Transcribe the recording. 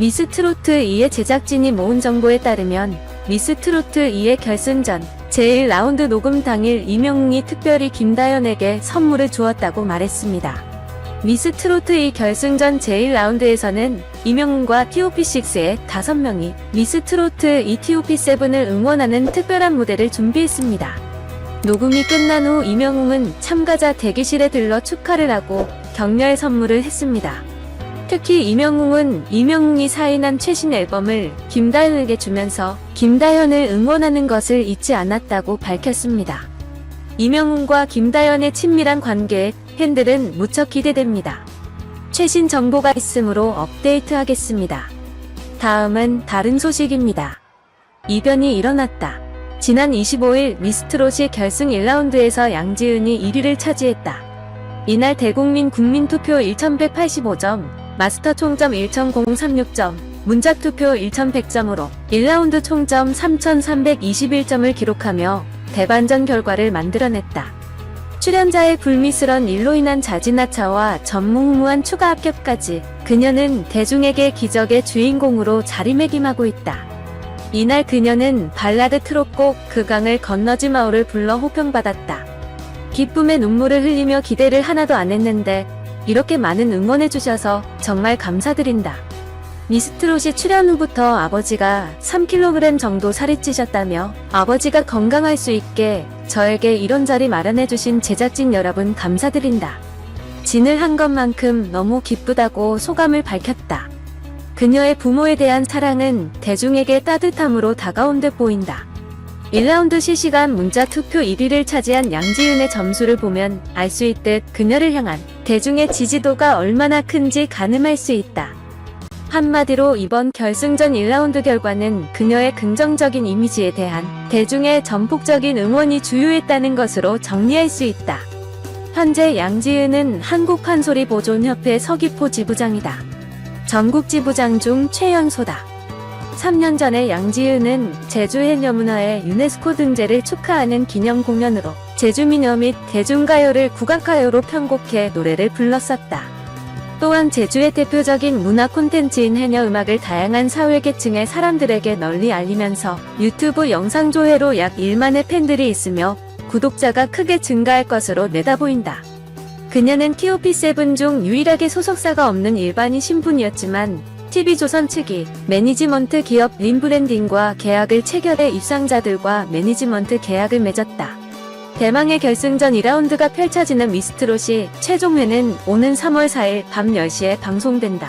미스트로트 2의 제작진이 모은 정보에 따르면 미스트로트 2의 결승전 제1라운드 녹음 당일 이명웅이 특별히 김다연에게 선물을 주었다고 말했습니다. 미스트로트 2 결승전 제1라운드에서는 이명웅과 TOP6의 5명이 미스트로트 2 TOP7을 응원하는 특별한 무대를 준비했습니다. 녹음이 끝난 후 이명웅은 참가자 대기실에 들러 축하를 하고 격려의 선물을 했습니다. 특히 이명웅은 이명웅이 사인한 최신 앨범을 김다현에게 주면서 김다현을 응원하는 것을 잊지 않았다고 밝혔습니다. 이명웅과 김다현의 친밀한 관계에 팬들은 무척 기대됩니다. 최신 정보가 있으므로 업데이트하겠습니다. 다음은 다른 소식입니다. 이변이 일어났다. 지난 25일 미스트롯이 결승 1라운드에서 양지은이 1위를 차지했다. 이날 대국민 국민투표 1185점, 마스터 총점 1036점, 문작 투표 1100점으로 1라운드 총점 3321점을 기록하며 대반전 결과를 만들어냈다. 출연자의 불미스런 일로 인한 자진하차와 전무후무한 추가 합격까지 그녀는 대중에게 기적의 주인공으로 자리매김하고 있다. 이날 그녀는 발라드 트롯곡 그 강을 건너지 마오를 불러 호평받았다. 기쁨의 눈물을 흘리며 기대를 하나도 안 했는데 이렇게 많은 응원해주셔서 정말 감사드린다. 미스트롯이 출연 후부터 아버지가 3kg 정도 살이 찌셨다며 아버지가 건강할 수 있게 저에게 이런 자리 마련해주신 제작진 여러분 감사드린다. 진을 한 것만큼 너무 기쁘다고 소감을 밝혔다. 그녀의 부모에 대한 사랑은 대중에게 따뜻함으로 다가온 듯 보인다. 1라운드 실시간 문자 투표 1위를 차지한 양지은의 점수를 보면 알 수 있듯 그녀를 향한 대중의 지지도가 얼마나 큰지 가늠할 수 있다. 한마디로 이번 결승전 1라운드 결과는 그녀의 긍정적인 이미지에 대한 대중의 전폭적인 응원이 주요했다는 것으로 정리할 수 있다. 현재 양지은은 한국판소리 보존협회 서귀포 지부장이다. 전국 지부장 중 최연소다. 3년 전에 양지은은 제주 해녀문화의 유네스코 등재를 축하하는 기념 공연으로 제주민요 및 대중가요를 국악가요로 편곡해 노래를 불렀었다. 또한 제주의 대표적인 문화 콘텐츠인 해녀 음악을 다양한 사회계층의 사람들에게 널리 알리면서 유튜브 영상 조회로 약 1만의 팬들이 있으며 구독자가 크게 증가할 것으로 내다보인다. 그녀는 TOP7 중 유일하게 소속사가 없는 일반인 신분이었지만 TV조선 측이 매니지먼트 기업 림브랜딩과 계약을 체결해 입상자들과 매니지먼트 계약을 맺었다. 대망의 결승전 2라운드가 펼쳐지는 미스트롯이 최종회는 오는 3월 4일 밤 10시에 방송된다.